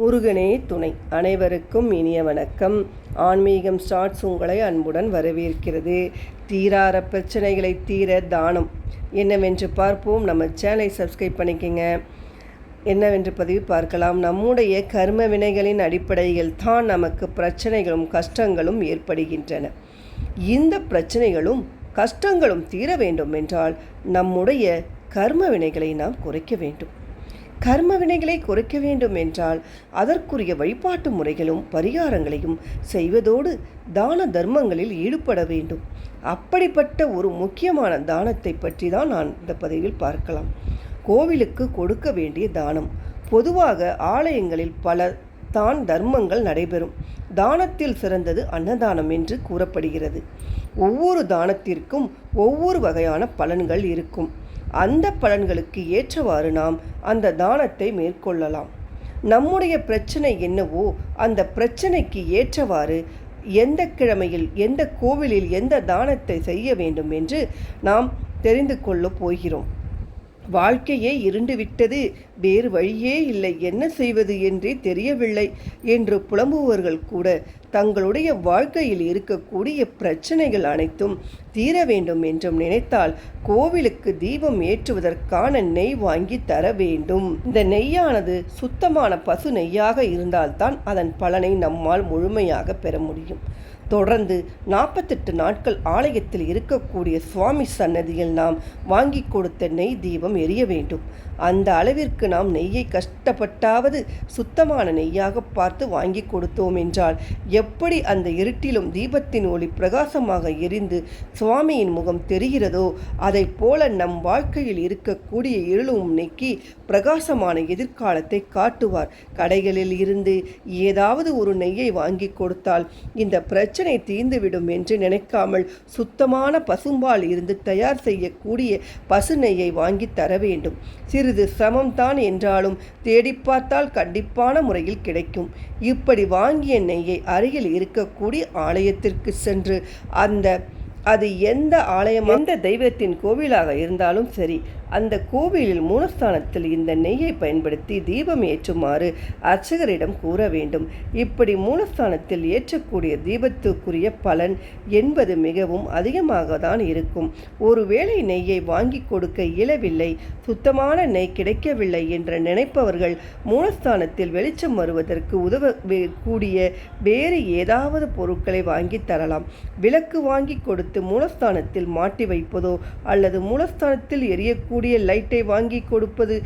முருகனே துணை. அனைவருக்கும் இனிய வணக்கம். ஆன்மீகம் ஸ்டார்ட்ஸ் உங்களை அன்புடன் வரவேற்கிறது. தீரார பிரச்சனைகளை தீர தானம். என்னவென்று பார்ப்போம். நம்ம சேனலை சப்ஸ்கிரைப் பண்ணிக்கங்க. என்னவென்று பதிவு பார்க்கலாம். நம்முடைய கர்ம வினைகளின் அடிப்படையில் தான் நமக்கு பிரச்சனைகளும் கஷ்டங்களும் ஏற்படுகின்றன. இந்த பிரச்சனைகளும் கஷ்டங்களும் தீர வேண்டும் என்றால் நம்முடைய கர்ம வினைகளை நாம் குறைக்க வேண்டும். கர்ம வினைகளை குறைக்க வேண்டும் என்றால் அதற்குரிய வழிபாட்டு முறைகளும் பரிகாரங்களையும் செய்வதோடு தான தர்மங்களில் ஈடுபட வேண்டும். அப்படிப்பட்ட ஒரு முக்கியமான தானத்தை பற்றி தான் நான் இந்த பதிவில் பார்க்கலாம். கோவிலுக்கு கொடுக்க வேண்டிய தானம். பொதுவாக ஆலயங்களில் பல தான் தர்மங்கள் நடைபெறும். தானத்தில் சிறந்தது அன்னதானம் என்று கூறப்படுகிறது. ஒவ்வொரு தானத்திற்கும் ஒவ்வொரு வகையான பலன்கள் இருக்கும். அந்த பலன்களுக்கு ஏற்றவாறு நாம் அந்த தானத்தை மேற்கொள்ளலாம். நம்முடைய பிரச்சனை என்னவோ அந்த பிரச்சனைக்கு ஏற்றவாறு எந்த கிழமையில் எந்த கோவிலில் எந்த தானத்தை செய்ய வேண்டும் என்று நாம் தெரிந்து கொள்ளப் போகிறோம். வாழ்க்கையே இருண்டு விட்டது வேறு வழியே இல்லை. என்ன செய்வது என்றே தெரியவில்லை என்று புலம்புவர்கள் கூட தங்களுடைய வாழ்க்கையில் இருக்கக்கூடிய பிரச்சனைகள் அனைத்தும் தீர வேண்டும் என்றும் நினைத்தால் கோவிலுக்கு தீபம் ஏற்றுவதற்கான நெய் வாங்கி தர வேண்டும். இந்த நெய்யானது சுத்தமான பசு நெய்யாக இருந்தால்தான் அதன் பலனை நம்மால் முழுமையாக பெற முடியும். தொடர்ந்து நாற்பத்தெட்டு நாட்கள் ஆலயத்தில் இருக்கக்கூடிய சுவாமி சன்னதியில் நாம் வாங்கி கொடுத்த நெய் தீபம் எரிய வேண்டும். அந்த அளவிற்கு நாம் நெய்யை கஷ்டப்பட்டாவது சுத்தமான நெய்யாக பார்த்து வாங்கி கொடுத்தோம் என்றால் எப்படி அந்த இருட்டிலும் தீபத்தின் ஒளி பிரகாசமாக எரிந்து சுவாமியின் முகம் தெரிகிறதோ அதை போல நம் வாழ்க்கையில் இருக்கக்கூடிய இருளும் நீக்கி பிரகாசமான எதிர்காலத்தை காட்டுவார். கடைகளில் இருந்து ஏதாவது ஒரு நெய்யை வாங்கி கொடுத்தால் இந்த பிரச்சனை தீர்ந்துவிடும் என்று நினைக்காமல் சுத்தமான பசும்பால் இருந்து தயார் செய்யக்கூடிய பசு நெய்யை வாங்கி தர வேண்டும். சிறு சிறிது சிரமம்தான் என்றாலும் தேடி பார்த்தால் கண்டிப்பான முறையில் கிடைக்கும். இப்படி வாங்கிய நெய்யை அருகில் இருக்கக்கூடிய ஆலயத்திற்கு சென்று அந்த அது எந்த ஆலயம்? எந்த தெய்வத்தின் கோவிலாக இருந்தாலும் சரி அந்த கோவிலில் மூலஸ்தானத்தில் இந்த நெய்யை பயன்படுத்தி தீபம் ஏற்றுமாறு அர்ச்சகரிடம் கூற வேண்டும். இப்படி மூலஸ்தானத்தில் ஏற்றக்கூடிய தீபத்துக்குரிய பலன் என்பது மிகவும் அதிகமாக தான் இருக்கும். ஒருவேளை நெய்யை வாங்கி கொடுக்க இயலவில்லை சுத்தமான நெய் கிடைக்கவில்லை என்று நினைப்பவர்கள் மூலஸ்தானத்தில் வெளிச்சம் வருவதற்கு உதவ கூடிய வேறு ஏதாவது பொருட்களை வாங்கி தரலாம். விளக்கு வாங்கி கொடுத்து மூலஸ்தானத்தில் மாட்டி வைப்பதோ அல்லது மூலஸ்தானத்தில் எரியக்கூடிய கூடிய லைட்டை வாங்கி கொடுப்பது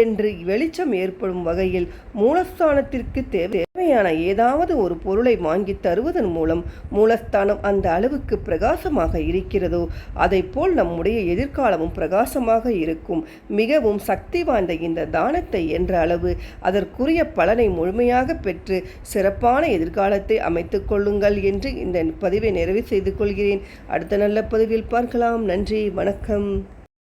என்று வெளிச்சம் ஏற்படும் வகையில் மூலஸ்தானத்திற்கு தேவையான ஏதாவது ஒரு பொருளை வாங்கி தருவதன் மூலம் மூலஸ்தானம் அந்த அளவுக்கு பிரகாசமாக இருக்கிறதோ அதை போல் நம்முடைய எதிர்காலமும் பிரகாசமாக இருக்கும். மிகவும் சக்தி வாய்ந்த இந்த தானத்தை என்ற அளவு அதற்குரிய பலனை முழுமையாக பெற்று சிறப்பான எதிர்காலத்தை அமைத்துக் கொள்ளுங்கள் என்று இந்த பதிவை நிறைவு செய்து கொள்கிறேன். அடுத்த நல்ல பதிவில் பார்க்கலாம். நன்றி. வணக்கம்.